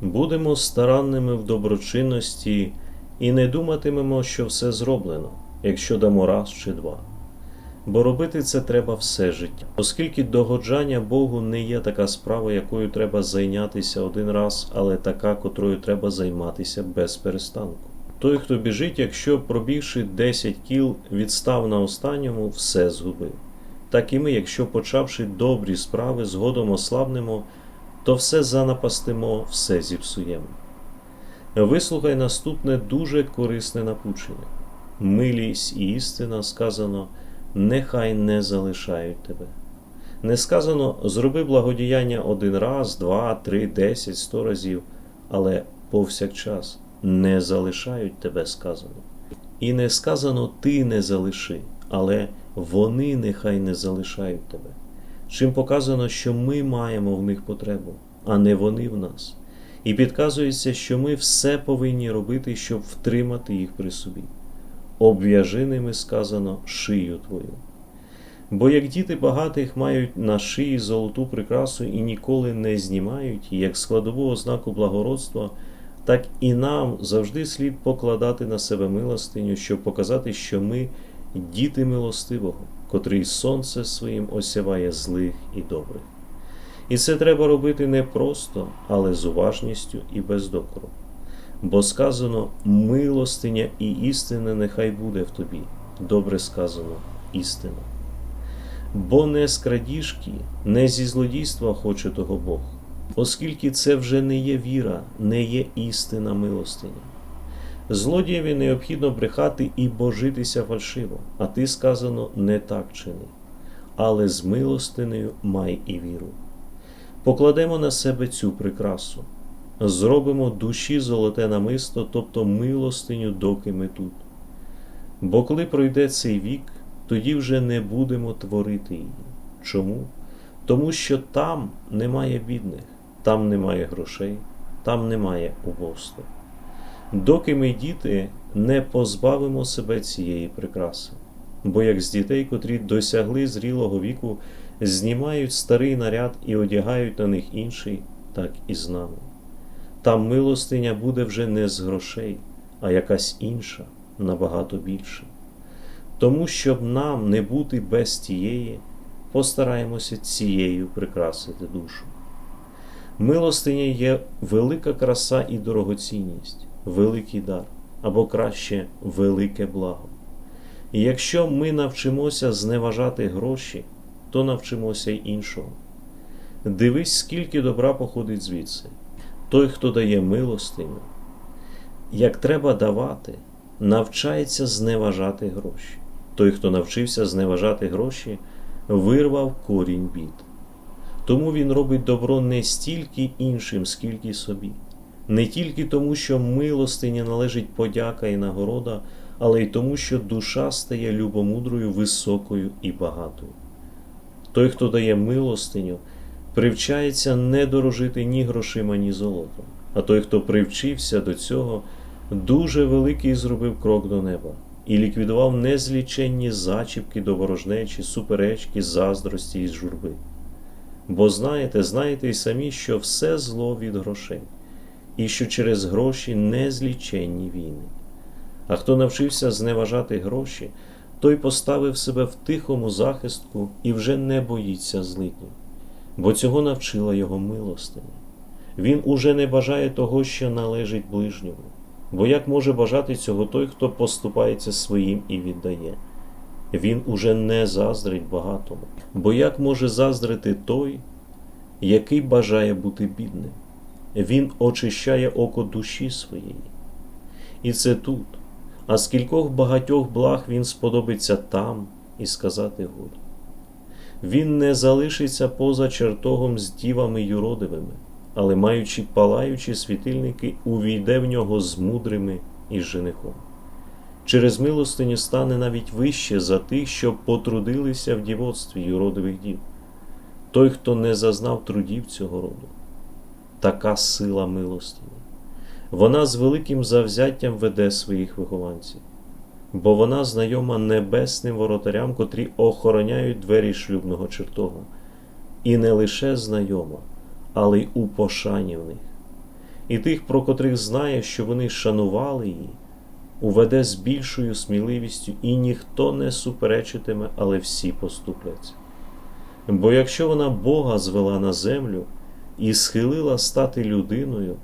Будемо старанними в доброчинності і не думатимемо, що все зроблено, якщо дамо раз чи два. Бо робити це треба все життя, оскільки догоджання Богу не є така справа, якою треба зайнятися один раз, але така, котрою треба займатися без перестанку. Той, хто біжить, якщо пробігши 10 кіл, відстав на останньому, все згубив. Так і ми, якщо почавши добрі справи, згодом ослабнемо, то все занапастимо, все зіпсуємо. Вислухай наступне дуже корисне напучення. Милість і істина сказано, нехай не залишають тебе. Не сказано зроби благодіяння один раз, два, три, десять, сто разів, але повсякчас не залишають тебе сказано. І не сказано ти не залиши, але вони нехай не залишають тебе. Чим показано, що ми маємо в них потребу, а не вони в нас. І підказується, що ми все повинні робити, щоб втримати їх при собі. Обв'яжи ними сказано шию твою. Бо як діти багатих мають на шиї золоту прикрасу і ніколи не знімають, як складову ознаку благородства, так і нам завжди слід покладати на себе милостиню, щоб показати, що ми діти милостивого, котрий сонце своїм осяває злих і добрих. І це треба робити не просто, але з уважністю і без докору. Бо сказано милостиня і істина нехай буде в тобі. Добре сказано істина. Бо не з крадіжки, не зі злодійства хоче того Бог, оскільки це вже не є віра, не є істина милостиня. Злодієві необхідно брехати і божитися фальшиво, а ти сказано не так чини, але з милостинею май і віру. Покладемо на себе цю прикрасу, зробимо душі золоте намисто, тобто милостиню, доки ми тут. Бо коли пройде цей вік, тоді вже не будемо творити її. Чому? Тому що там немає бідних, там немає грошей, там немає убовства. Доки ми діти, не позбавимо себе цієї прикраси, бо як з дітей, котрі досягли зрілого віку, знімають старий наряд і одягають на них інший, так і з нами. Там милостиня буде вже не з грошей, а якась інша, набагато більша. Тому, щоб нам не бути без тієї, постараємося цією прикрасити душу. Милостиня є велика краса і дорогоцінність, великий дар, або краще велике благо. І якщо ми навчимося зневажати гроші, то навчимося й іншого. Дивись, скільки добра походить звідси. Той, хто дає милостиню, як треба давати, навчається зневажати гроші. Той, хто навчився зневажати гроші, вирвав корінь бід. Тому він робить добро не стільки іншим, скільки собі, не тільки тому, що милостині належить подяка і нагорода, але й тому, що душа стає любомудрою, високою і багатою. Той, хто дає милостиню, привчається не дорожити ні грошима, ні золотом, а той, хто привчився до цього, дуже великий зробив крок до неба і ліквідував незліченні зачіпки до ворожнечі, суперечки, заздрості і журби. Бо знаєте, знаєте й самі, що все зло від грошей, і що через гроші незліченні війни. А хто навчився зневажати гроші, той поставив себе в тихому захистку і вже не боїться злиднів, бо цього навчила його милостиня. Він уже не бажає того, що належить ближньому, бо як може бажати цього той, хто поступається своїм і віддає? Він уже не заздрить багатому, бо як може заздрити той, який бажає бути бідним? Він очищає око душі своєї. І це тут, а з кількох багатьох благ він сподобиться там і сказати годі. Він не залишиться поза чертогом з дівами юродивими, але, маючи палаючі світильники, увійде в нього з мудрими і женихом. Через милостиню стане навіть вище за тих, що потрудилися в дівоцтві юродивих дів, той, хто не зазнав трудів цього роду. Така сила милостині. Вона з великим завзяттям веде своїх вихованців, бо вона знайома небесним воротарям, котрі охороняють двері шлюбного чертога, і не лише знайома, але й у пошані в них. і тих, про котрих знає, що вони шанували її, уведе з більшою сміливістю, і ніхто не суперечитиме, але всі поступляться. Бо якщо вона Бога звела на землю і схилила стати людиною,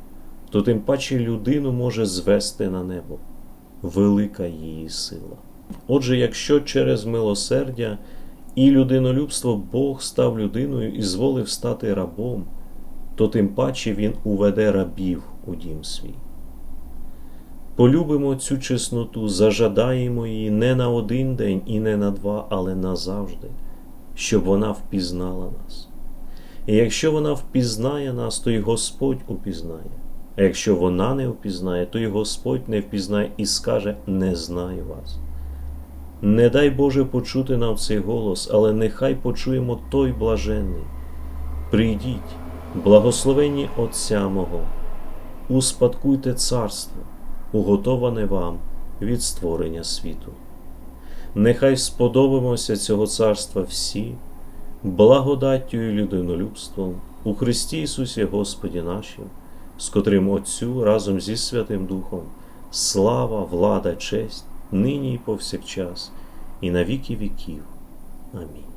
то тим паче людину може звести на небо. Велика її сила. Отже, якщо через милосердя і людинолюбство Бог став людиною і зволив стати рабом, то тим паче Він уведе рабів у дім свій. Полюбимо цю чесноту, зажадаємо її не на один день і не на два, але назавжди, щоб вона впізнала нас. І якщо вона впізнає нас, то й Господь упізнає. А якщо вона не впізнає, то й Господь не впізнає і скаже: Не знаю вас. Не дай Боже почути нам цей голос, але нехай почуємо той блаженний. Прийдіть, благословенні Отця мого, успадкуйте царство, уготоване вам від створення світу. Нехай сподобаємося цього царства всі, благодаттю і людинолюбством у Христі Ісусі Господі нашим, з котрим Отцю разом зі Святим Духом, слава, влада, честь, нині і повсякчас, і на віки віків. Амінь.